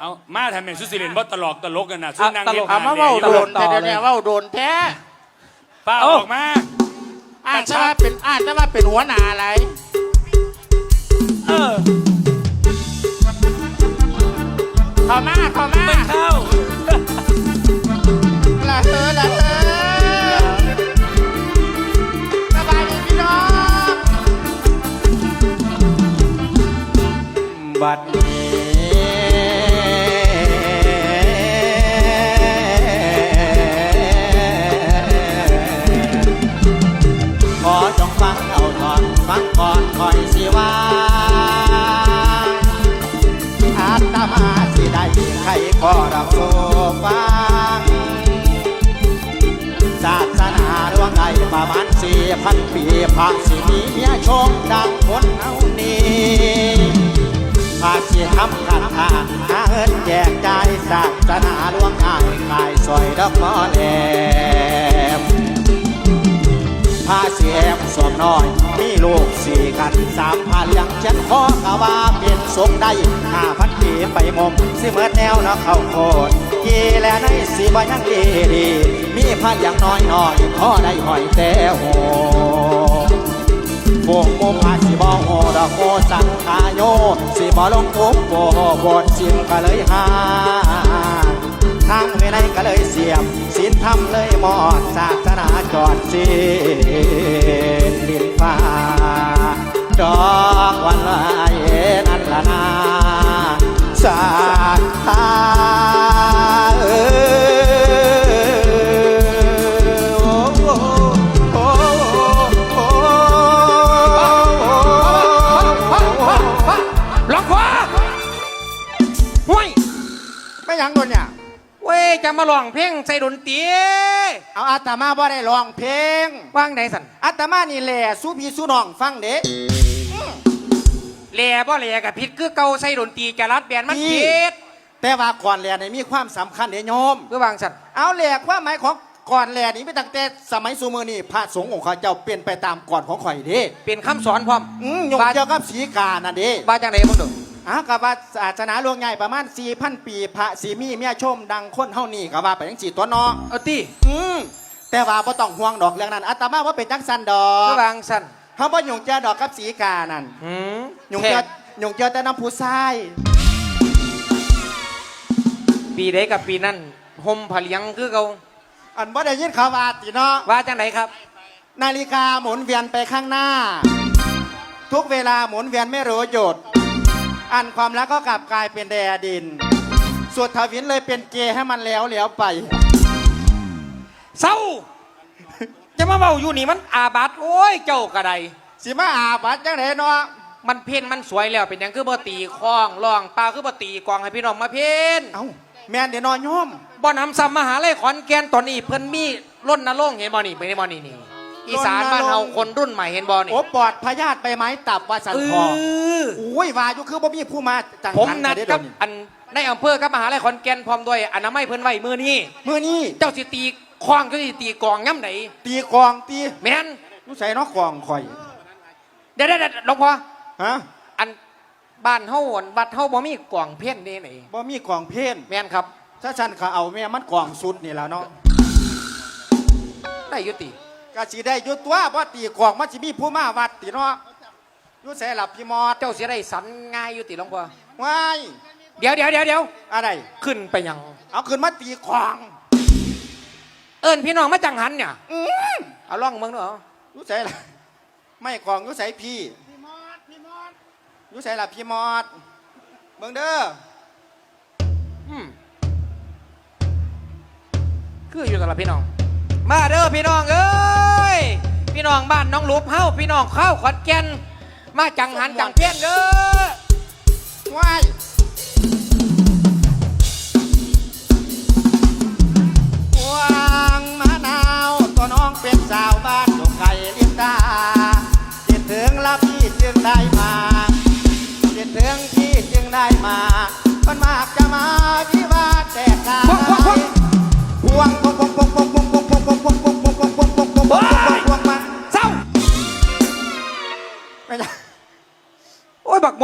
เอามาทำเป็นสุสิเรนบ่ตลกตลกกันนะสุนางตลเฮ็ดกงาเอานมาแหน่เว้าอยู่โดนแต่เดี๋ยวนี้เว้าโดนแท้ป้าเอ้าออกมาอ่านจะว่าเป็นอ่านจะว่าเป็นหัวหน้าอะไร เออเข้ามาเข้ามาไม่เข้า ละเธ ครก็รับโซฟังศาสนาดวงไงประมาณสี่พันปีพระสิมีเมียชมดังคนเอานี้พระสิทำขันทานหาเงินแจกจ่ายศาสนาดวงไงขายสวยดอกมอแล พาเสียมสวมน้อย มีลูกสี่กันสามพันยังฉันขอกะว่าเป็นทรงได้ห้าพันปีไปงมสิเมื่อแนวนะเข้าโคตรกีแลในสีบยังดีดี มีพันอย่างน้อยน้อยขอได้หอยแต่โหพวกโมพาสิบอโหดอกโกสังขายโยสิบอลงทุบโบโบดสิมก็เลยหา ทางไม่ในก็เลยเสียบศีลธรรมเลยหมอดศาสนาจอดสีดินฟ้าดอกวันลายนั่นละนาสาธา จะมาร้องเพลงใส่ดนตรีเอาอาตมาบ่ได้ร้องเพลงว่างไหนสันอาตมานี่แหละสู้พี่สู้น้องฟังเด้แหล่บ่แหล่กับพิษคือเก่าใส่ดนตรีจะรัดแบนมันพี่ผิดแต่ว่าก่อนแลนี่มีความสำคัญเด้โยมคือวางสันเอาแหลกความหมายของก่อนแลนี่ไม่ตั้งแต่สมัยสูมือนี่พระสงฆ์ของข้าเจ้าเปลี่ยนไปตามก่อนของข่อยเด้เป็นคำสอนพร้อมอืมยงเกี่ยวกับสีกาน่ะเด้ว่าจังไหนมึงดู อ้าวกับว่าศาสนาหลวงใหญ่ประมาณ4,000ปีพระสีมีเมียชมดังคนเฮานี่ก็ว่าไปจังสี่ตัวเนาะเอาตีอืมแต่ว่าบ่ต้องห่วงดอกเรื่องนั้นอาตมาว่าเป็นจังสันดอคือกวางสันเฮาบ่ยุ่งเกี่ยวดอกกับสีกานั่นหืมยุ่งเกี่ยวยุ่งเกี่ยวแต่น้ำผู้ชายปีใดกับปีนั้นห่มผาเลียงคือเก่าอันบ่ได้ยินข่าวว่าติเนาะว่าจังไหนครับ นาฬิกาหมุนเวียนไปข้างหน้า ทุกเวลาหมุนเวียนไม่รู้หยุด อันความรักก็กลับกลายเป็นแดดิน ส่วนทวินเลยเป็นเกย์ให้มันแล้วแล้วไป เศร้า จะมาเบาอยู่นี่มันอาบัตโอ้ยเจ้ากระไดสิมาอาบัดจังไดเนาะมันเพ่นมันสวยแล้วเป็นหยังคือบ่ตีคล้องร้องเปล่าคือบ่ตีกลองให้พี่น้องมาเพ่นเอ้าแม่นเดี๋ยวนอนโยมบ่นำซ้ำมหาลัยขอนแก่นตอนนี้เพิ่นมีร่นนรงค์เห็นบ่นี่ไม่ได้บ่นี่นี่ อีสานบ้านเฮาคนรุ่นใหม่เห็นบ่นี่โอ้ปอดพยาธิใบไม้ตับว่าสันเอคอออุ้ยว่าอยู่คือบ่มีผู้มาจังผมหันัดให้กับเดี๋ยวนี้อันในอำเภอกับมหาลัยขอนแก่นพร้อมด้วยอนามัยเพิ่นไว้มื้อนี้มื้อนี้เจ้าสิตีคล้องเจ้าสิตีกลองย่ำไหนตีกลองตีแม่นรู้ใส่เนาะกลองข่อยเดี๋ยวๆๆหลวงพ่อฮะอันบ้านเฮาอันวัดเฮาบ่มีกลองเพ่นเด้ไหนบ่มีกลองเพลนแม่นครับถ้าฉันเขาเอาแม่มันกลองสุดนี่แล้วเนาะได้อยุติ ก็สิได้อยุตัวบ่ตีกลองมันสิมีผู้มาวัดติเนาะอยู่ใส่หลับพี่มอดเจ้าสิได้สันง่ายอยุติหลวงพ่อว้ายเดี๋ยวเดี๋ยวเดี๋ยวเดี๋ยวอะไร ขึ้นไปยัง เอาขึ้นมาตีกลองเอิ้นพี่น้องมาจังหันเนี่ยอื้อเอาล่องเมืองเนาะอยู่ใส่ล่ะไม่กลองอยู่ใส่พี่พี่มอดพี่มอดอยู่ใส่หลับพี่มอดเบิ่งเด้ออืมคืออยู่กับเราพี่น้อง มาเด้อพี่น้องเอ้ย พี่น้องบ้านน้องลูบเฮาพี่น้องเข้าขอนแก่นมาจังหันจังเพี้ยนเด้อว้าย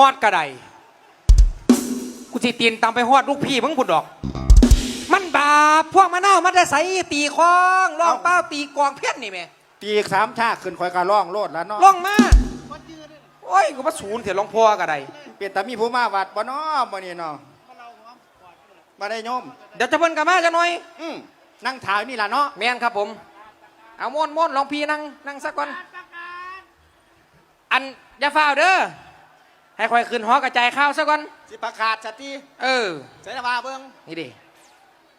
อ้ยบักมอดกระไดกูสิตีนตามไปฮอดลูกพี่มึงพุ่นดอก มันบาปพวกมะนาวมันจะใส่ตีคองร้องเป้าตีกลองเพี้ยนนี่แม่ตีอีกสามชาขึ้นคอยกระล่องโลดแล้วเนาะร้องมาโอ้ยกูมาศูนย์เถียหลวงพ่อก็ได้เปลี่ยนแต่มีผู้มาวัดบ่เนาะบ่นี่เนาะมาได้โยม เดี๋ยวจะเพิ่นกลับมาจะหน่อย อืมนั่งถ่ายนี่ล่ะเนาะแม่นครับผม เอาม่วนม่วนลองพี่นั่งนั่งสักก่อน อันอย่าฝ้าวเด้อ ให้คอยขึ้นหอกระจายข้าวสักก่อน สิประกาศสติเออเสนาว่าเบิ่งนี่ดิ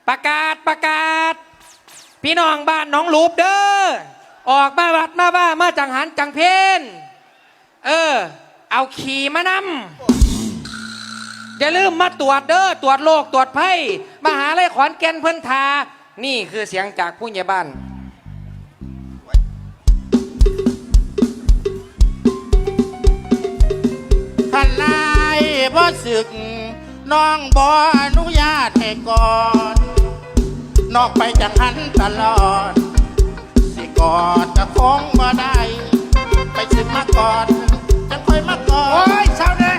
ประกาศประกาศ พี่น้องบ้านหน้องลูบเด้อออกมาวัดมาบ้ามาจังหันจังเพนเออ เอาขี่มานำอย่าลืมมาตรวจเด้อตรวจโรคตรวจไพ่มหาลัยขอนแก่นเพิ่นทา นี่คือเสียงจากผู้ใหญ่บ้าน บ่สึก น้องบ่อนุญาตให้ก่อน นอกไปจากหันตลอด สิกอดจะคงบ่ได้ ไปสึกมาก่อนจะค่อยมาก่อนโอ้ยเช้าเด้อ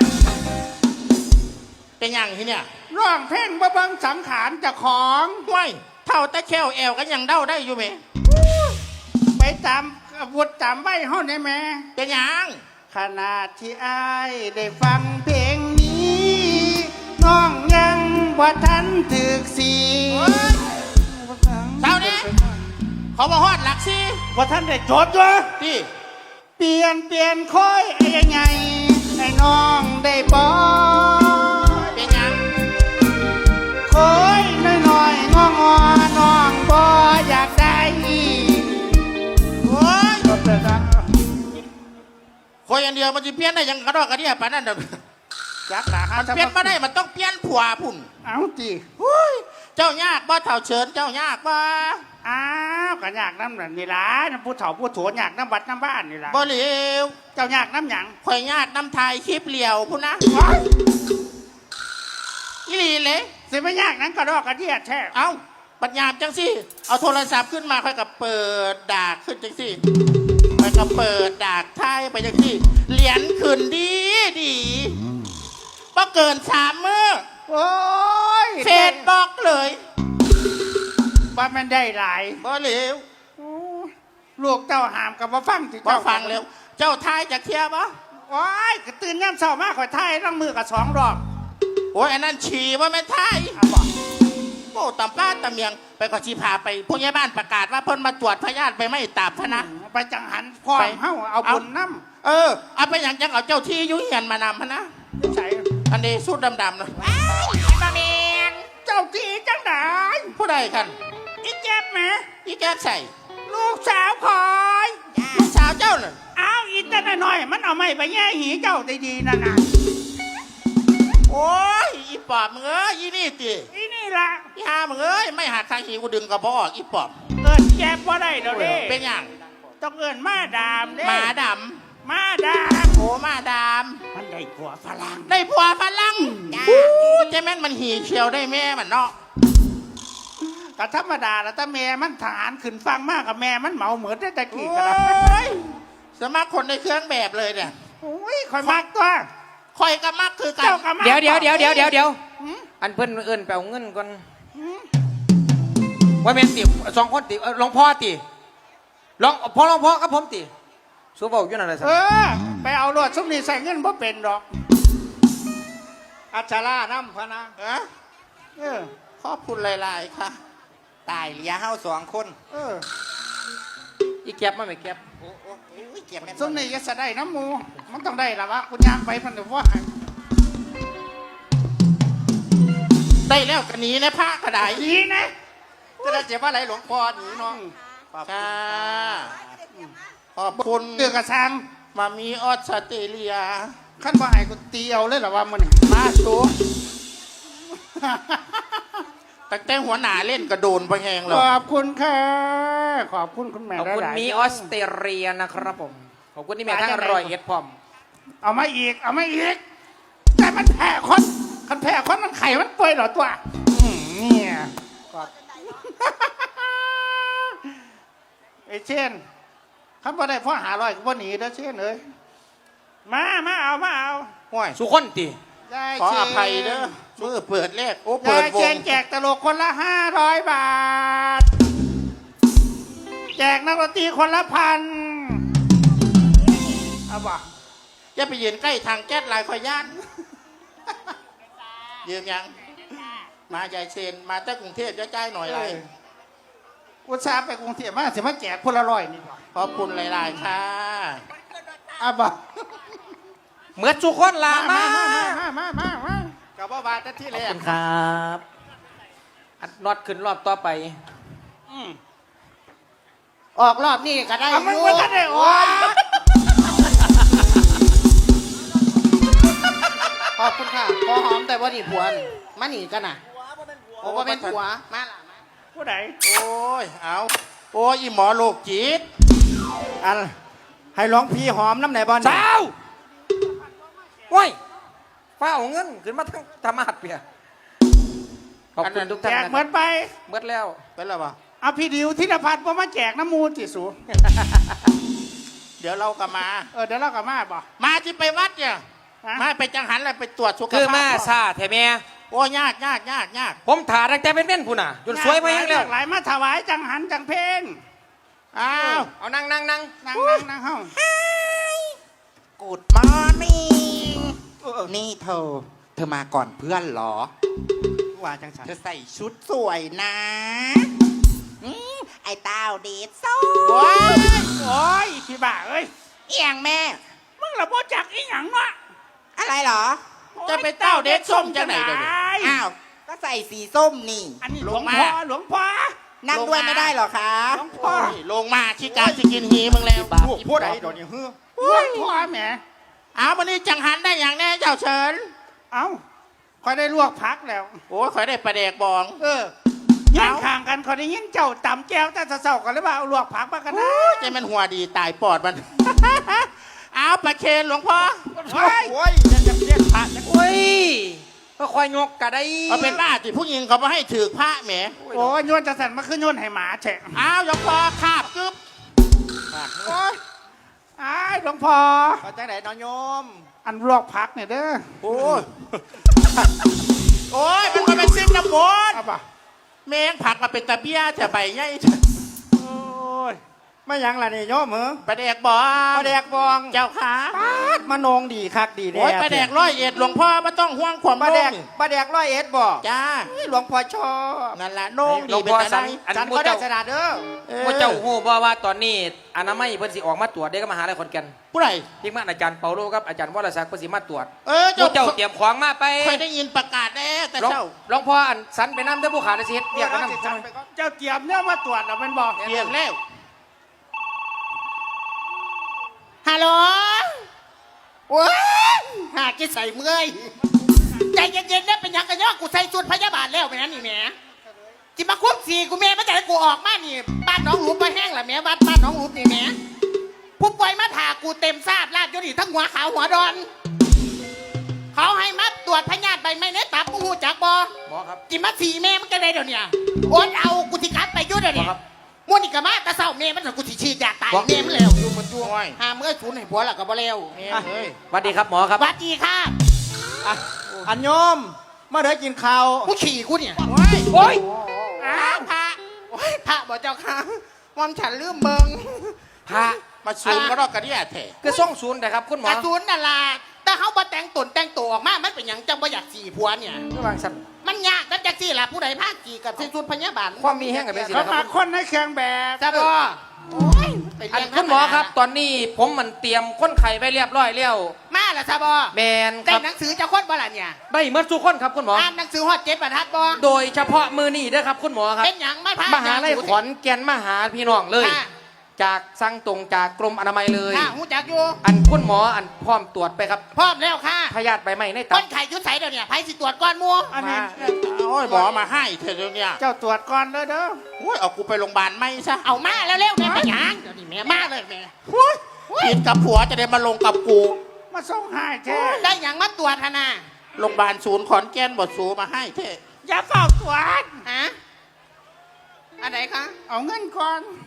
เป็นอย่างที่เนี่ยร้องเพลงบ่เบิ่งสังขารเจ้าของห้วยเท่าตะแควแอวก็ยังเด้าได้อยู่ไหมไปจำอาวุธจำไว้เฮาได้แม่เป็นอย่างขณะที่อายได้ฟังเพลงนี้ น้องยังว่าทันถึกสีเท่านี้เขาบอกฮอดหลักสิว่าท่านได้จดด้วยที่เปลี่ยนเปลี่ยนค่อยไอ้ยังไงไอ้น้องได้บอเป็นอย่างค่อยน้อยน้อยๆงองอน้องบออยากได้โอ้ยจดเลยนะคอยอย่างเดียวมันจะเปลี่ยนได้ยังกระดอกกระเดียปานนั้นเด้อ จักหนาหามันเปลี่ยนมาได้มันต้องเปลี่ยนผัวพุ่นเอาจีหุ้ยเจ้ายากบ่เท่าเชิญเจ้ายากบ่อ้าวกันอยากน้ำนั่นนี่ล่ะน้ำผู้เฒ่าผู้โถนอยากน้ำวัดน้ำบ้านนี่ล่ะบ่เหลวเจ้าอยากน้ำหยังข่อยยากน้ำไทยคลิปเหลียวพุ่นนะว้ายอีหลีเลยสิไม่ยากนั้นก็ดอกกระเดียดแท้เอ้าปัญญามจังสิเอาโทรศัพท์ขึ้นมาค่อยกับเปิดดากขึ้นจังสิค่อยกับเปิดดากไทยไปจังสิเหรียญขึ้นดีดี บ่เกินสามมือโอ้ยเฟซบล็อกเลยว่ามันได้หลายบ่เหลวโอ้ยลูกเจ้าหามกับว่าฟังที่บ่เจ้าฟังเร็ว เจ้าทายจากเทียบ่โอ้ยกระตื่นย่ำเช้ามากข่อยไทยต้องมือกับสองรอบโอ้ยอันนั้นฉี่ว่าแม่นทายเอาบอกโอ้ตำป้าตำเมียงไปขอชีพาไปผู้ใหญ่บ้านประกาศว่าเพิ่นมาตรวจพยาธิไปไม่ตาบพะนะ ไปจังหันพร้อมไป เฮาเอาบุญน้เออเอาไปอย่างจังเอาเจ้าที่อยุเหียนมานำพะนะำใส่ อันนี้สุดดำๆเนาะเจ้าที่จังไดผู้ใดกันอีเจ็บไหมอีแก้ใส่ ลูกสาวคอยลูกสาวเจ้าน่ะอ้าวอีแต่น้อยๆมันเอาไม้ไปแย่หีเจ้าได้ดีนั่นน่ะโอ้ยอีปอบมึงเอ้ยอีนี่ติอีนี่ล่ะอีหามึงเอ้ยไม่หักทางหีกูดึงกระเพาะออกอีปอบเอินแจ็บว่าได้เดี๋ยวนี้เป็นอย่างต้องเอินมาดามเด้หมาด มาดามำโอ้หมาดมันได้ผัวฝรั่งำได้ผัวฝรั่งเจะแม่นมันหีเชียวได้แม่มันเนาะก็ธรรมดาแล้วถ้าแม่มันทหารขึ้นฟังมากกับแม่มันเหมาเหมือนได้ตะโอกี้กันละ้ยสมัครคนในเครื่องแบบเลยเนี่ยโอ้ยคอยมักตัวคอยก็มักคือกันเจ้าก็มักเดี๋ยวเดี๋ยวเดี๋ยวเดี๋ยวเดี๋ยวเดี๋ยวหืมอันเพิ่นเอิ้นไปเอาเงินก่อนหืมว่าแม่นติสองคนติเอ่อหลวงพ่อติหลวงพ่อหลวงพ่อกับผมติ สู้เบาอยู่นั่นแหละสิเออ ไปเอารวดซุ้มนี่ใส่เงินบ่เป็นดอก อัชราน้ำพะนะเอ้อเออ ขอบคุณหลาย ๆ ค่ะ ตายเหลียเฮาสองคนเอออีแก็บมาไม่แก็บโอ้โอ้โอ้ยเจ็บแม่นซุ้มนี่ก็จะได้น้ำหมู มันต้องได้ละวะคุณยางไปพันเดี๋ยวว่าให้ได้แล้วกันนี้นะพระกระไดดีนะจะได้เจ็บว่าไรหลวงพ่อหนีน้องค่ะ ขอบคุณเดือกกระซังมามีออสเตรเลียขั้นว่าให้กูตีเอาเลยเหรอวะมันนี่มาสูตั้งแต่หัวหน้าเล่นกระโดนไปแหงขแล้วอบคุณค่ะ ขอบคุณคุณแม่ขอบคุณหลายๆมีออสเตรเลียนะครับผม ขอบคุณที่แม่ทั้งรอยเอ็ดพร้อม เอามาอีก เอามาอีก แต่มันแพ้คนคันแพ้คนมันไข่มันเปื่อยเหรอตัวอืมเนี่ยกอดไอ้เช่น คำว่าได้พ่อหาลอยก็บ่หนีเด้อเช่นเอ้ยมามาเอามาเอาห่วยสุคนติได้ขอเช่นอภัยเด้อมือเปิดเลขโอ้ยาเปิดยวแจงงแจกตลกคนละห้าร้อยบาท แจกนักดนตรีคนละพันเอาบ่อย่าไปยืนใกล้ทางแก๊สลายคอยย่านยืมยัง มายายเชนมาจากกรุงเทพจะจ่ายหน่อยไร อุตส่าห์ไปกรุงเทพมาสิมาแจกคนละร้อยนี่ก่อน ขอบคุณหลายๆค่ะเอาบ่เหมือนสุคนลามามามามามากับว่าบาทที่ขแรอบกคุณครับอัดน็อตขึ้นรอบต่อไปออกรอบนี้ก็ได้เอามันอยู่ไม่ได้โอ้ยขอบคุณค่ะพอหอมแต่ว่านี่ผัวนี่มาหนีกันน่ะโอ้ว่าเป็นผัวมาล่ะมาผู้ใดโอ้ยเอาโอ้ยอีหมอโรคจิต อันให้ร้องพี่หอมน้ำไหนบอลสาวโอ้ยฟ้าเอาเงินขึ้นมาทั้งธรรมะหัดเปียขอบคุณทุกแจท่านกนะเหมือนไปเบิดแล้ว เป็นไรปะเอาพี่ดิวทินพัฒน์บ่มาแจกน้ำมูลจิสูเดี๋ยวเราก็มา เออเดี๋ยวเรากลับมาบ่มาที่ไปวัดเนี่ยฮะมาไปจังหันแล้วไปตรวจสุขภาพคือมาซาแท้แม่โอ้ยยากยากยากยากผมถ่าตั้งแต่เป็นเม่นผู้น่ะจนสวยไปแห้งแล้ว หลายมาถวายจังหันจังเพลง อ้าวเอานั่งนั่งนั่งนั่งนั่งนั่งเฮ้ากูดมอร์นิ่งนี่เธอ เธอมาก่อนเพื่อนเหรอ ว่าจังสันเธอใส่ชุดสวยนะอืมไอ้เต้าเดชโซ่โอ้ยโอ้ยพี่บ้าเอ้ยเอียงแม่ มึงละบ่จักอีหยังเนาะอะไรเหรอ จะไปเต้าเด็กส้มจังไหนเดี๋ยวนี้อ้าว ก็ใส่สีส้มนี่ อันนี้หลลวงงมาพ่อหลวงพ่อ นั่งด้วยไม่ได้หรอคะหลวงพ่อลงมาชิกาจะกินฮีมึงแล้วพวกพวกใดเดี๋ยวนี้ฮือหลวงพ่อแหมเอาวันนี้จังหันได้อย่างแน่เจ้าเชิญเอ้าคอยได้ลวกพักแล้ว โอ้ยขอยได้ประเดกบอง เออย่างข้างกันคอยได้ยินเจ้าตำแก้วแต่เศร้าๆกันเลยว่าเอาลวกผักมากันนะใจะมันหัวดีตายปอดมันเอาประเคนหลวงพ่อโอ้ยโอ้ยจะจะเรียกพระจะโอ้ย ก็คอยยกกะได้เอาเป็นบ้าที่ผู้หญิงเขามาให้ถือพระแหมโอ้ยโยนจะสั่นมาขึ้นโยนให้หมาแฉะเอาหลวงพ่อคาบกึบโอ้ยอ้ายหลวงพ่อเขาจังไหนนอนโยม อันลวกผักเนี่ยเด้อโอ้ยโอ้ยมันมาเป็นซิมน้ำมนต์เอาป่ะแมงผักมาเป็นตะเบียแต่ใบใหญ่โอ้ย ไม่ยังล่ะนี่โยมเหรอประเดกบองปลาแดกบองเจ้าขาปาดมานงดีคักดีแน่โอ้ยประเดกร้อยเอ็ดหลวงพ่อไม่ต้องห่วงความปลาโล่แดกงปลาแดกร้อยเอ็ดบอกจ้าหลวงพ่อชอบนั่นแหละโน่งหลดีวงเป็นพ่อตาสัได้นอันฉันมูก็ได้เจ้าสนาเด้อออมูเจ้าหูบ่ว่าตอนนี้อนามัยเพิ่นสิออกมาตรวจเด็กก็มาหาลัยขอนแก่นผู้ใดที่มาอาจารย์เปาโลกับอาจารย์วรศักดิ์เพิ่นสิมาตรวจเออมูเจ้าเจ้าเตรียมของมาไปเคยได้ยินประกาศแน่แต่หลวงเจ้าหลวงพ่ออันสันไปนำเด้อผู้ขาได้สิเฮ็ดเรียกกันนำเจ้าเตรียมเนี่ยมาตรวจเราเป็นบอกเตรียมแล้ว ฮัลโหลว้าหากิใส่เมื่อยใจเย็นๆนะเป็นหยังกันยอกูใส่ชุดพยาบาลแล้วเป็นนั้นนี่แหม่จิมาควบสีกูแม่มาจากกูออกมานี่ บ้านน้องหลุมมาแห้งละแม่วัดบ้านน้องหลุมนี่แหม่ผู้ป่วยมาถากูเต็มทราบลาดอยู่นี่ทั้งหัวขาวหัวดอน เขาให้มาตรวจพยาธิใบไม้ในตับกูหูจักบ่หมอครับจิมาสีแม่มันจะได้เดี๋ยวเนี้โอนเอากูสิกัดไปอยุ่เดี๋ยวนี้ ครับ มวนี่กะมาแตะเศร้าแม่มันน่ะกูสิฉีดยาตายบอกแม่มันแล้วอยู่มันจ้วงหาเมื่อชุนให้ผัวและก็บ่แล้วแม่เอ้ยสวัสดีครับหมอครับหวัดดีค่ะอันโยมมาเด้อกินข้าวกูขี่กูเนี่ยโอ้ยอ้าวพระโอ้ยพระบ่เจ้าค่ะมอมฉันลืมเบิงพระมาชูนก็รอกกระเดียแท้คือส่งศูนย์นะครับคุณหมกอระสุนน่ะล่ะแต่เฮาบ่แต่งตนแต่งตัวออกมามันเป็นหยังจังบ่อยากสีผัวเนี่ย ระวังสัน มันยากนั่นจังซี่ล่ะผู้ใดพากี่กับที่ชุดพยาบาลความมีแห้งกับเป็นสิเขานะคมารับคนในเครื่องแบบจ้าบ่โอ้ยไปอันเรียนคุณหมอครับ ตอนนี้ผมมันเตรียมคนไข้ไว้เรียบร้อยแล้วมาล่ะจ้าบ่แมนคได้รับหนังสือจะคนบ่ล่ะเนี่ยได้เมื่อทุกคนครับคุณหมอ อ่านหนังสือฮอดเจ็ดบรรทัดบ่โดยเฉพาะมือนี่เด้อครับ คุณหมอครับ เป็นหยังไม่พามหาลัยขอนแก่นมาหาพี่น้องเลย ค่ะ จากสั่งตรงจากกรมอนามัยเลย ค่ะหูจักอยู่อันคุณหมออันพร้อมตรวจไปครับพร้อมแล้วค่ะพยาธิใบไม้ในคตับนไข้อยุดใสเดี๋ยวเนี่ยไผสิตรวจก่อนหมัวอันนี้โอ้ยหมอมาให้เธอเดี๋ยวนี้เจ้าตรวจก่อนเลยเด้อโอ้ยเอากูไปโรงพยาบาลไม่ซะเอามาแล้วเร็วแม่ไปหยังเดี๋ยวนี้แม่มาเลยแม่ผิดกับผัวจะได้มาลงกับกูมาส่งให้แท้ได้หยังมาตรวจหนนะโรงพยาบาลศูนย์ขอนแก่นบดสูมาให้เท่อย่าเฝ้าตรวจฮะอันไหนคะเอาเงินก่อนฉันได้บ่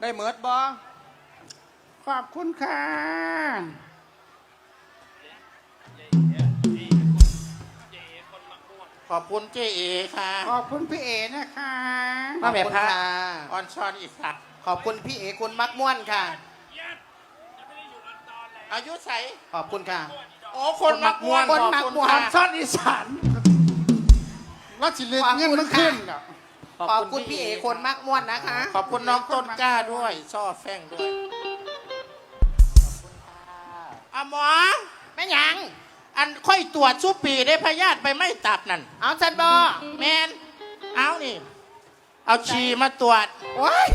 ได้เหมิดบ่ขอบคุณค่ะขอบคุณเจเอค่ะขอบคุณพี่เอนะคะมาแม่พระออนชอนอีกสัตว์ขอบคุณพี่เอคุณมักม่วนค่ะอายุใสขอบคุณค่ะโอ้คนมักม่วนคนมักขอบมคุณวนค่ะซ่อนอีสานว่าสิเลือกเงินมันขึ้นเหรอ ขอบคุณพี่เอคนมักม่วนนะคะ ขอบคุณน้องต้นกล้าด้วยช่อแฟงด้วยอะหมอแม่หยัง อันค่อยตรวจสุปีได้พยาธิไปไม่ตับนั่น เอาซันบอแมนเอานี่ เอาฉี่มาตรวจโอ้ย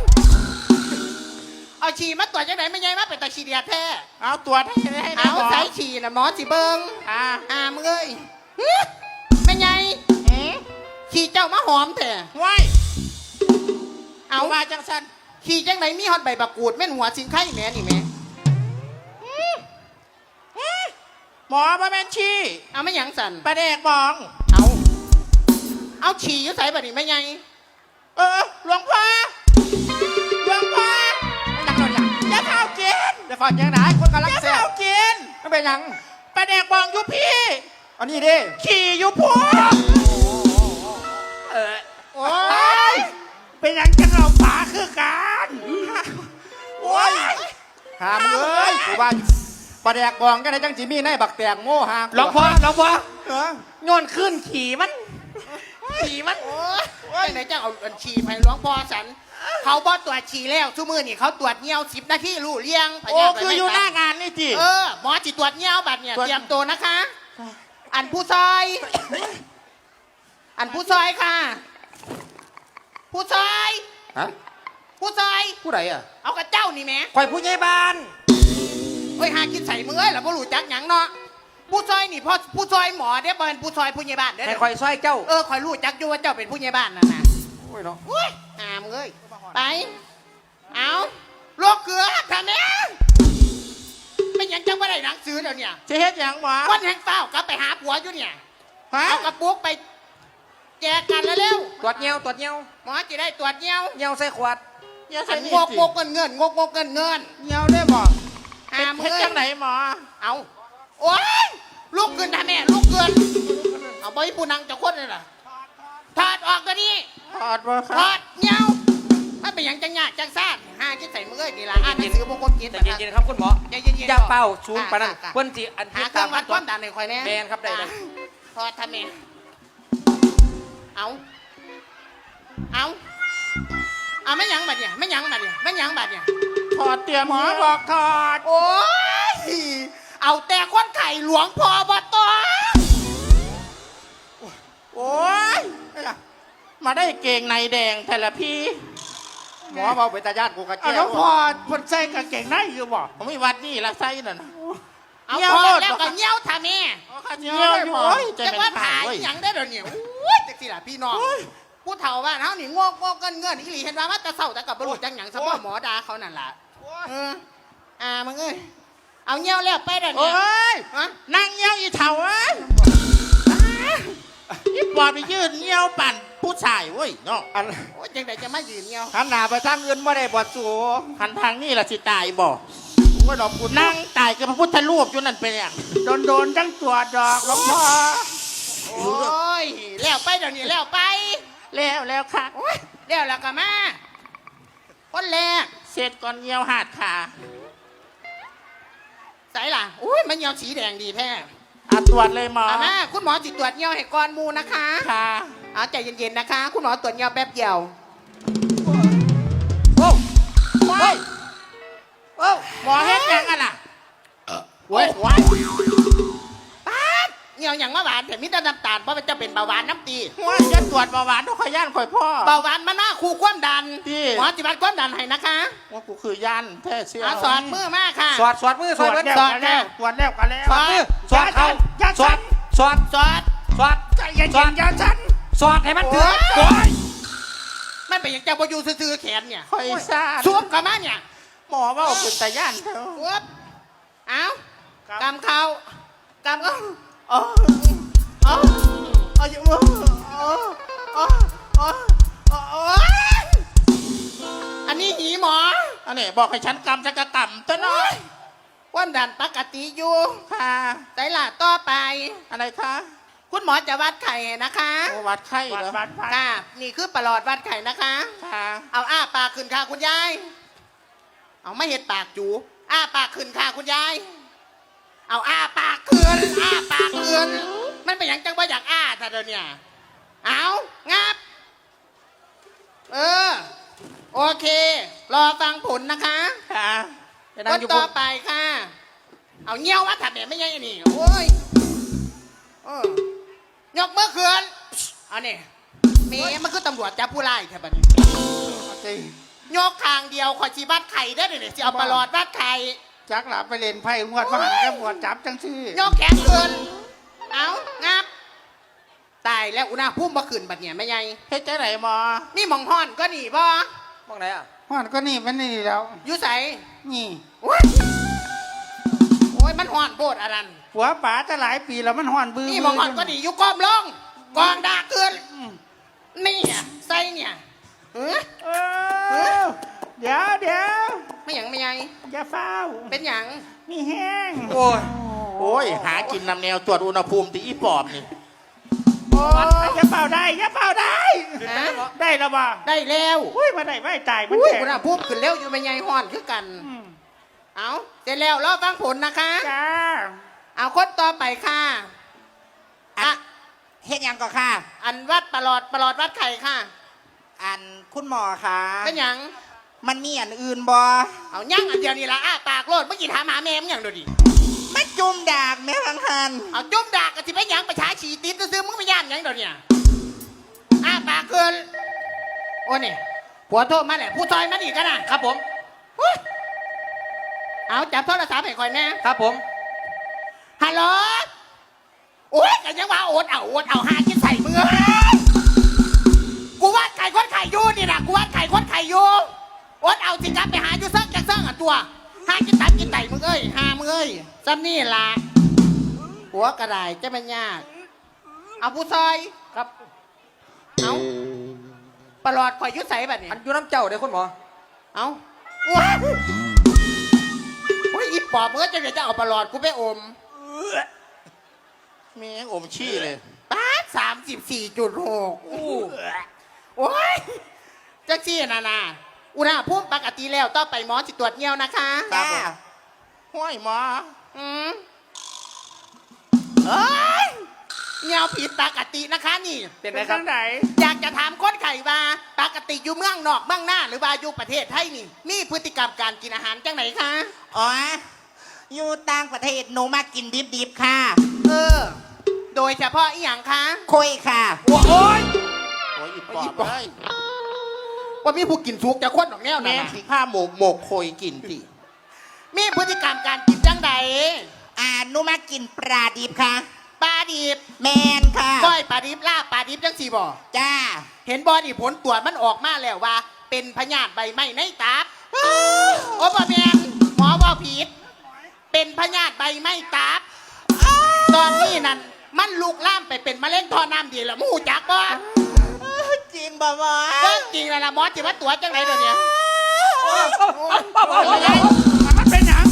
เอาฉี่มาตรวจยังไงไม่ใช่มาเป็นตาฉี่เดียดแท้เอาตรวจให้ให้ได้เอาหมอใส่ฉี่นะหมอสิเบิงอ่าอ่ามึงเอ้ยฮึไม่ไงอืมขี่เจ้ามาหอมเถอะไว้เอา เอามาจังสันขี่จังไหนมีฮอตใบบักกูดแม่นหัวสินไข่แม่นี่แม่หมอมาแมนชีเอาไม่หยังสันประเดกบอง เอาเอาฉี่อยู่ใส่บัดนี้ไม่ไงเออหลวงพ่อหลวงพ่อไม่ยังเลยอย่างจะเข้ากินจะฟังยังไงคนกำลังจะแซ่เข้าบกินไม่เป็นหยังประเดกบองอยู่พี่อันนี้ดิขี่อยู่พัวเออโอ้ย เป็นหยังจังเราป๋าคือกันโอ้ยหามึงเอ้ยกูว่าปลาแดกบองกันในจังจีมีในบักแตงโม่หาหลวงพ่อหลวงพ่อเออโยนขึ้นขี่มัน ขี่มันโอ้ยจังไหนจังเอาอันฉี่ไปหลวงพ่อสัน เขาบ่ตรวจฉี่แล้วชั่วมือนี่เขาตรวจเงี้ยวสิบนาทีรู้เลี้ยงพโอ้ยาธิคืออยู่หน้างานนี่จี เออหมอจิตรวจเงี้ยวบัดเนี่ยตรวจ เตรียมตัวนะคะ อันผู้ซอย อันผู้ซอยค่ะ ผู้ซอยฮะผู้ซอยผู้ใดอะเอากับเจ้านี่แหม่คอยผู้ใหญ่บ้านเฮ้ยหากินใส่มือเอ้ยหล่ะบ่รู้จักหยังเนาะผู้ซอยนี่พ่อผู้ซอยหมอเด้อเบิ่นผู้ซอยผู้ใหญ่บ้านเด้อให้คอยซอยเจ้าเออคอยรู้จักอยู่ว่าเจ้าเป็นผู้ใหญ่บ้านนั่นน่ะโอ้ยเนาะอุ้ยหามงเอ้ยไปเอาลูกเกลือค่ะแม่ไม่หยังจังบ่ได้หนังสือเดี๋ยวเนี่ยจะเฮ็ดหยังหมอวันแห่งเฝ้ากลับไปหาผัวอยู่เนี่ยฮะเอากระปุกไป แจกกันแล้วเร็วตรวจเงี้ยวตรวจเงี้ยวหมอจะได้ตรวจเงี้ยวเงี้ยวใส่ขวดอย่าอัใส่นนี่งกสิงกเงินเงินงกงกเงินเงินเงาได้บ่หามเฮ็ดเอ้ยจังไหนหมอ เอาโอ้ยลูกเกินทำแม่ลูกเกินเอาไปปูนังจะคนเลยล่ะถอดออกก็นี่ถอดบ่คถรัอบดเงี้ยวถ้าเป็นหยังจังยากจังซ่านหาคิดใส่มือนี่ล่ะอ่านหนังสือมงคลกินแต่นะครับเย็นๆครับคุณหมอใจเย็นๆอย่าเป่าชูนปานนั้นค่ะ เพิ่นสิอันหาที่เครื่องวัดตความดันในคอยแน่แม่นครับได้ได้อะถอดทำแม่ เอาเอาเอาไม่หยังบัดเนี่ยไม่หยังบัดเนี่ยไม่หยังบัดเนี่ยถอดเตรียมหมอบอกถอดโอ้ยเอาแต่คนไข่หลวงพอบอตอโอ้ยมาได้เกงในแดงแต่ละพี่หมอบอกไปตาญาติกูกระเอาเจี๊ยแล้วบพอคนใส่กางเกงในอยู่บ่ผมมีวัดนี่ละไส้นั่นน่ะ เอาเงี้ยวพอโลดแล้วบ่ก็เงี้ยวทำแม่เงี้ยวอยู่โอ้ยใจจะเป็นว่าขาถ่ายเว้ย หยังได้เดี๋ยวนี้โอ้ยจังสิล่ะพี่น้องผู้เฒ่าบ้านเฮานี่งอกงอกเงินเงินอีหลีเห็นว่ามาแต่เศร้าแต่กับบรุษจังหยังซะบ่หมอดาเขานั่นล่ะเอออ่ามึงเอ้ยเอาเงี้ยวแล้วไปเดี๋ยวโอ้นี้ยฮะนั่งเงี้ยวอีเถ่าเอ้ยอีปอดไปยืนเงี้ยวปั่นผู้ชายเว้ยเนาะอันโอ้ยจังไดจะมายืนเงี้ยวหันหน้าไปทางอื่นไม่ได้บอดสูหันทางนี่ละสิตายบ่ โอ้ยดอกคุณนั่งตายกับพระพุทธรูปอยู่นั่นเป็นอย่างโดนโดนๆจังตัวดอกหลวงพ่อโอ้ยแล้วไปเดี๋ยวนี้แล้วไปแล้วแล้วค่ะโอ้ยแล้วแล้วก็มาคนแรกเสร็จก่อนเงี้ยวหาดขาใส่ล่ะอุ้ยมันเงี้ยวสีแดงดีแท้อาตรวจเลยหมอเอามาคุณหมอจิตตรวจเงี้ยวให้ก่อนหมูนะคะค่ะเอาใจเย็นๆนะคะ คุณหมอตรวจเงี้ยวแป๊บเดียวโอ้โอ้ย โอ้หมอเฮ็ดยังอะล่ะโอ้ยว้ายป๊าดเงี้ยวอย่างมาหวานแต่มิตรน้ำตาลเพราะมันจะเป็นเบาหวานน้ำตีว้ายจะตรวจเบาหวานต้องขย่านข่อยพ่อ เบาหวานมันหน้าคู่ความดันดี หมอจิตวัดความดันให้นะคะว่ากูคือย่านแท้เชื่อเอาสอนมือมากค่ะ สอดสอดมือสอดมือแล้วสอดกันแล้วตรวจแล้วกันแล้วสอดมือสอดเขาอย่าสอสั่ดนสอดสอดสอดใจเย็นๆอย่าสั่นสอดให้มันถึงโอ้โอ้ย มันเป็นอย่างเจ้าพออยู่ซื่อๆแขนเนี่ยข่อยซ่า สวมกับมาเนี่ย หมอว่าเป็นตาย่านเถอะวบเอากำเขากำเขาอ๋อเอาเอาอยู่มืออ๋ออ๋ออ๋อโอ้ยอันนี้หีหมอ อันนี้บอกให้ฉันกำจะกระกำตัวน้อยความดันปกติอยู่ค่ะใจละต่อไป อะไรคะ คุณหมอจะวัดไข่นะคะโอ้วัดไข้เหรอค่ะ นี่คือประหลอดวัดไข่นะคะ ค่ะ เอาอ้าปากขึ้นค่ะคุณยาย เอาไม่เห็นปากจู อ้าปากขึ้นค่ะคุณยาย เอาอ้าปากขึ้นอ้าปากขึ้นมันเป็นอย่างจังว่าอยากอ้าแต่เดี๋ยวเนี่ยเอางับ เออ โอเค รอฟังผลนะคะค่ะไปนั่คงนอยู่ต่พุ่อนไปค่ะ เอาเงี้ยววัดถัดเนี่ยไม่ใช่นี่โอ้ยเออยกมือขึ้นเอาเนี่ยเมย์มันคือตำรวจจับผู้ร้ายแค่บัดนี้ จริง ยกทางเดียวขอชีวัดไข่ได้อเดี๋ยวนี้สิเอาประหลอดวัดไข่จักหลับไปเล่นไพ่งวดมาหันก็บวดจับจังซี่ยกแขนขึ้นเอางับตายแล้วอุณหภูมิบ่ขึ้นบัดเนี่ยไม่ใหญ่เฮ็ดจังไหนหมอนี่หมองห้อนก็หนีบ่มองไหนอะฮอดก็นี่มันนี่แล้ว อยู่ใสนี่โอ้ยโอ้ยมันห้อนโบดอะไรนหัวป๋าจะหลายปีแล้วมันห่อนบื้อนี่หมองห้อนก็หนีอยู่ก้มลงกองดาขึ้นนี่อะใส่เนี่ย เอ้ยเออเดี๋ยวเดี๋ยวไม่หยังไม่ใหญ่อย่าเฝ้า เป็นหยัง มีแห้ง โอ้ย โอ้ย หากินนำแนวตรวจอุณหภูมิตีอีปอบนี่ โอ้ยอย่าเฝ้าได้อย่าเฝ้าได้ ฮะ ได้แล้วบ่ได้แล้วอุ้ยมาได้ไม่ตายมันอุ้ยแข็งอุณหภูมิขึ้นเร็วอยู่ไม่ใหญ่ห้อนคือกัน อืมเอาเสร็จแล้วรอฟังผลนะคะ จ้าเอาคนต่อไปค่ะอะเฮ็ดหยังก็ค่ะ อันวัดประหลอดประหลอดวัดไข่ค่ะ อันคุณหมอคะเป็นหยัง มันมีอันอื่นบ่เอายั่งอันเดียวนี่ละอ้าปากโลดเมื่อกี้ถามหาแม่มึงอย่างเดียวดิไม่จุ่มดากแม่พังหันเอาจุ่มดากกะสิไปหยังประชาชีติดซื้อๆมึงไม่ย่านหยังเดี๋ยวเนี่ยอ้าปากเกินโอ้นี่ผัวโทษมาแหละผู้ซอยมาดีกันนะครับผมอุ๊ยเอาจับโทรศัพท์ให้คอยแน่ครับผมฮัลโหลโอ้ยกันยังว่าโอดเอาโอดเอาหากินใส่มือเอ้ยกู ว่าไก่คนไข่อยู่นี่นะกูว่าไก่คนไข่อยู่โอดเอาสิครับไปหาอยู่เซิงจากเซิงอะตัวหากินตับกินไตมึงเอ้ยหามึงเอ้ยซ้ำนี่ล่ะหัวกระไดจะเป็นยาก เอาผู้ซอยครับเอาประหลอดข่อยอยุใส่แบบนี้อันอยู่น้ำเจ้าเด้อคุณหมอ เอาว้าวโอ้ยอีปอบมึงก็จะเดี๋ยวจะเอาประหลอดกูไปอมมีแห้งอมขี้เลยป้าสามสิบสี่จุดหก โอ้ยจักซี่นะนะอุณหภูมิปกติแล้วต้องไปหมอจิตตรวจเงี้ยวนะคะจ้าห้วยหมออืมเอ้ยเงี้ยวผิดปกตินะคะนี่ เป็นไหมเป็นครัจับงไหนอยากจะถามคนไข่ว่าปกติอยู่เมืองนอกเมืองหน้า หรือว่าอยู่ประเทศไทยนี่ มีพฤติกรรมการกินอาหารจังไหนคะ อ๋อ อยู่ต่างประเทศหนูมากินดิบๆค่ะ เออ โดยเฉพาะอีหยังคะ คุยค่ะ โอ้ยโอ้ยอี ปอบเลยว่ามีผู้กินสุกจะคนดอกแนวแม่นะขี้ข้าหมกหมกโคยกินสิมีพฤติกรรมการกินจังใดอ่าหนูมากินปลาดิบค่ะ ปลาดิบแมนค่ะ ก้อยปลาดิบลาบปลาดิบจังสี่บ่จ้าเห็นบอนี่ผลตรวจมันออกมาแล้วว่า เป็นพยาธิใบไม้ในตับโอ้บ่แมนหมอว่าผิด เป็นพยาธิใบไม้ตับ ตอนนี้นั่นมันลุกล่ามไปเป็นมะเร็งท่อน้ำดีแล้วมูจักบ่ จริงบ่หมอเรื่องจริงแล้วล่ะหมอจิว่าตัวจังไรเดี๋ยวนี้มันเป็นหยัง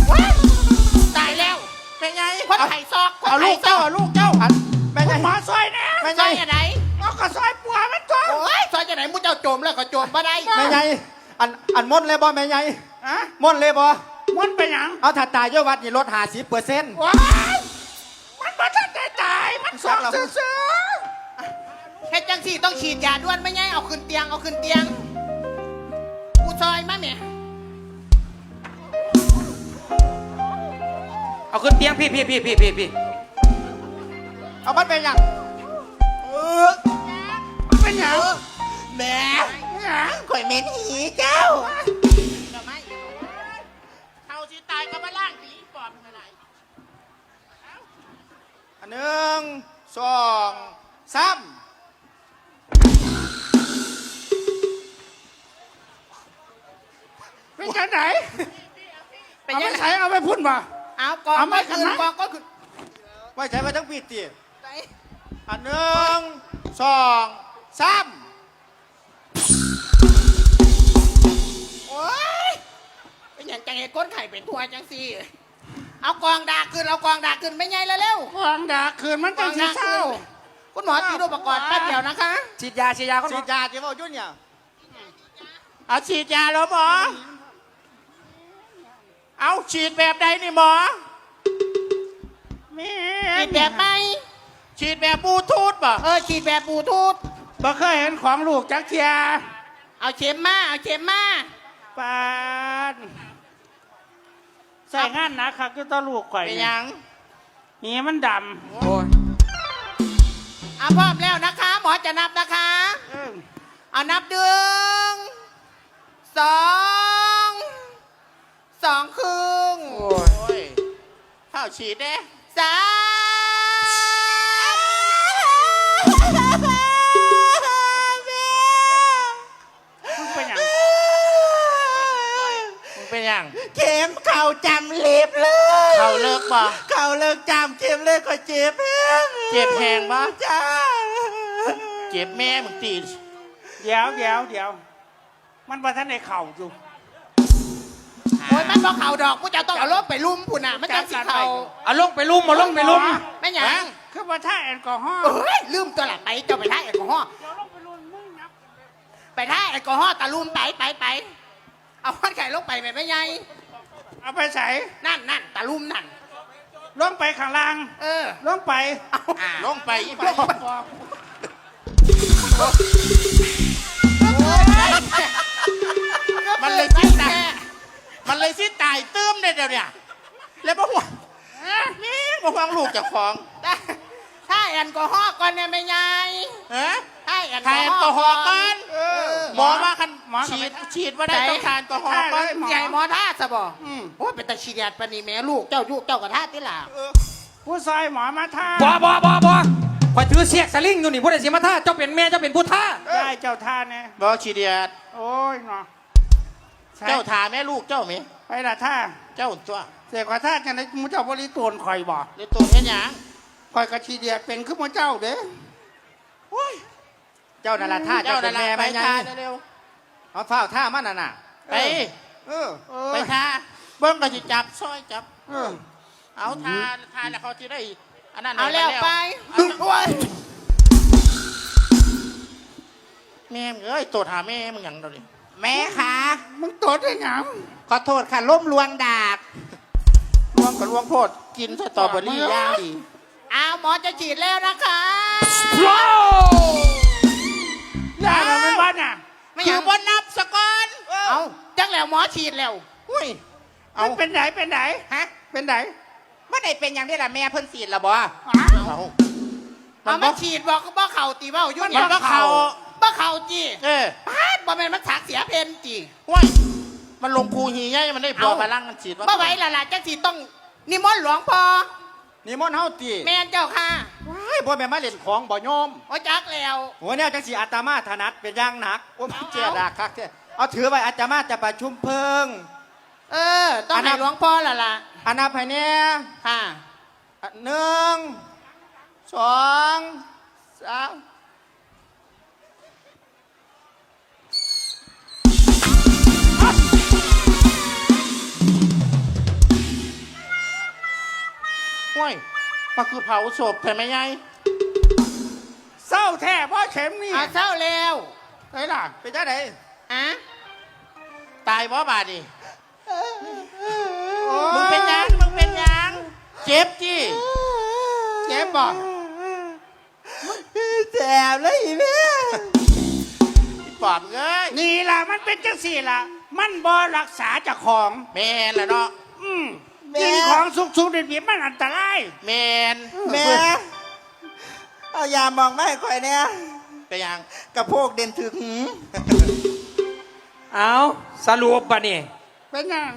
ตายแล้วเป็นไงคนไข่ซอกคนเอาลูไข่กซเจ้าอกเอาลูกเจ้าอันแม่ใหญ่หมอซอยแน่แม่ใหซญ่อยอะไรเอาก็ซอยปัวมันจ้องโอ้ยซอยจะไหนมูเจ้าโจมแล้วก็โจมมาได้แม่ใหญ่อันอันมดเลยบ่แม่ใหญ่อะมดเลยบ่มันเป็นหยังเอาถัดตายยอดวัดนี่ลดหาสิบเปอร์เซ็นต์ ว้ายมันบ่ทันได้ตายมันสองซื่อ เฮ็ดจังสี่ต้องฉีดยาด่วนไม่ไงเอาขึ้นเตียงเอาขึ้นเตียง กูซอยมาแม่เอาขึ้นเตียงพี่พี่พี่พี่พี่พี่เอามันเป็นหยังๆเป็นหยังแม่ข่อยเหม็นหีเจ้าเขาสิตายก็มาล่างสีปอบอะไรอันหนึ่งสองสาม เป็นจังไหนเป็นเอายัไปงไงใช้เอาไปพุ่นมา เอากองเอามาก็ขึ้นขนาดกองก็ขึ้นไว้ใช้ไว้ทั้งปีตีไหนอันหนึ่งสองสามโอ้ยเป็นอย่างจังไอ้ก้นไข่เป็นทัวจังสี่เอากองดาขึ้นเอากองดาขึ้นไม่ไงแล้วเร็วควางดาคืนมันกจัองงสีดาเศร้าขึ้นคุณหมอตีรูปอุปกรณ์แป๊บเดียวนะคะฉีดยาฉีดยาก่อนฉีดยาที่ว่ายุ่นเนี่ยเอาฉีดยาแล้วหมอ เอาฉีดแบบใดนี่หมอ แม่ฉีดแบบไหมฉีดแบบบลูทูธป่ะเออฉีดแบบบลูทูธบ่เคยเห็นของลูกจักเทียเอาเข็มมาเอาเข็มมาปานใส่งานหนะครับก็ต้องลูกข่อยเป็นหยังนี่มันดโอ้ยเอาพร้อมแล้วนะคะ หมอจะนับนะคะำเอานับหนึ่งสอง สองครึ่งโอ้ยข้าวฉีดเด้สามมึงเป็นหยังมึงเป็นหยัง เข็มเข่าจำเล็บเลยเขาเลิกป่ะเข่าเลิกจำเข็มเลยก็เจ็บแห้งเจ็บแหงป่ะจ้าเจ็บแม่มึงตี เดี๋ยวเดี๋ยวเดี๋ยว มันประท่านในเข่าอยู่ บอกเข่าดอกผู้เจ้าต้องเอารถไปลุ่มพุ่นน่ะมันจะสิเข่าเอาลงไปลุ่มเอาลงไปลุ่มไม่หยังคือว่าถ้าแอลกอฮอล์เอ้ยลืมตัวละไปเจ้าไปท่าแอลกอฮอล์ไปท่าแอลกอฮอล์ตะลุมไปไปไปเอาพันไก่ลงไปไปไม่ไงเอาไปใส่นั่นนั่นตะลุมนั่นลงไปข้างล่าง เออลงไปเอาลงไปอีลงไปมันเลยสิ้นตาย มันเลยสิ้นตายตื้มเลยเดี๋ยวเนี่ยแล้วบ่ห่วงนี่บ่ห่วงลูกเจากของถ้าแอลกอฮอล์ก่อนเนี่ยไม่ไงฮะถ้าแอลทานแอลกอฮอล์ก่อนเออหมอว่าคันฉีดฉีดว่าได้ต้องทานแอลกอฮอล์ก่อนใหญ่หมอท่าสบอโอ้ยเป็นตาชีเดียดปานนีแม่ลูกเจ้าลูกเจ้ากระทาติล่ะผู้ซอยหมอมาท่าบ่บ่บ่บ่คอยถือเสียกสลิงอยู่นี่ผู้ใดสิมาท่าเจ้าเป็นแม่เจ้าเป็นผู้ท่าได้เจ้าท่าเนี่ยบอฉีดเดียดโอ้ยเนาะ ใช่เจ้าทาแม่ลูกเจ้าไหมไปละท่าเจ้าตัวเสียกว่าท่าจังไดมูเจ้าบริตูนคอยบอกหรือตัวแค่หยังคอยกระชีเดียดเป็นคือมูเจ้าเด้เจ้านาราท่าเจ้าเจ้าเป็นั่นนแหแม่ละไปแม่ไงทาเร็วเอาเฝ้าท่ามันน่ะน่ะๆไปเออไปทาเบิ้งก็จะจับซอยจับ เออเอาทาทาแล้วเขาจะได้อันนั้นเอาแล้วไปเอาแล้วโอ้ยแม่มึงเอ้ยตัวหาแม่มึงหยังเดี๋ยวนี้ แม่ค่ะมึงตดได้หยังขอโทษค่ะล้มลวงดากรวมกับรวมโพดกินสตรอเบอรี่ย่างดีอ้าวหมอจะฉีดแล้วนะคะได้เราไม่บ้านน่ะไม่อคืยาอกบนนับสะก่อนเอาจังแล้วหมอฉีดแล้วอุ้ยเอาเอาเป็นไหนเป็นไหนฮะ เป็นไหนไม่ได้เป็นอย่างนี้ล่ะแม่เพิ่นฉีดแล้วบ่เอาเอามาฉีดบอกก็บ่เข่าตีเบ้ายุ่นมันก็เข่าบ่เข่าจีเออพาด บ่แม่นมันสักเสียเพนจีว้ยมันลงคูหีไงมันได้ปัวพลังมันฉีดว่าบ่ไหวและล่ะจังสิต้องนิมนต์หลวงพ่อนี่มอนต์เฮาตีแม่นเจ้าค่ะว้ายบ่แม่นมาเล่นของบ่ยอมโอ้จักแล้วหัวแนวจังสีอาตมาถนัดเป็นอย่างหนักโอ้ยเจียดากคักเจ้เอาถือไว้อาตมาจะประชุมเพิง เออ ต้องอันนั้ให้นหลวงพ่อและล่ะอันนับให้เนี่ย ค่ะ อะหนึ่งสองสาม ว้ยมันคือเผาศพใช่ไหมยายเศร้าแท้เพราะเข็มนี่เอาเศร้าแล้วไหนล่ะเป็นจังไดอะตายเพราะบาดดิมึงเป็นหยังมึงเป็นหยังเจ็บจีเจ็บบอกแสบเลยอีแม่ปอบเอ้ยนี่ล่ะมันเป็นจังสี่ล่ะ มันบ่รักษาเจากของแมนละเนาะอืม กินของสุกๆดิบๆมันอันตรายแมนแม่เอายามองไม่ค่อยเนี่ยเป็นหยังกระโพกเด่นถึงหืมเอาสรุปปะนี่เป็นยัง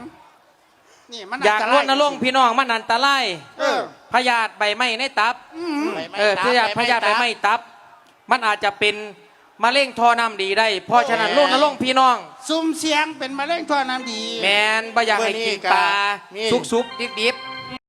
นี่มันอยากนตรรณรงค์พี่น้องมันอันตรายเออพยาธิใบไม้ในตับ อืมไปไม่เออตามพยาธิไปพยาธิใบตามไม้ตับ มันอาจจะเป็น มะเร็งท่อน้ำดีได้ เพราะฉะนั้นโอ้รยณรงค์พี่น้อง ซุ่มเสียงเป็นมะเร็งท่อน้ำดี แมนบ่อยากให้กินปลามีสุกๆดิบๆ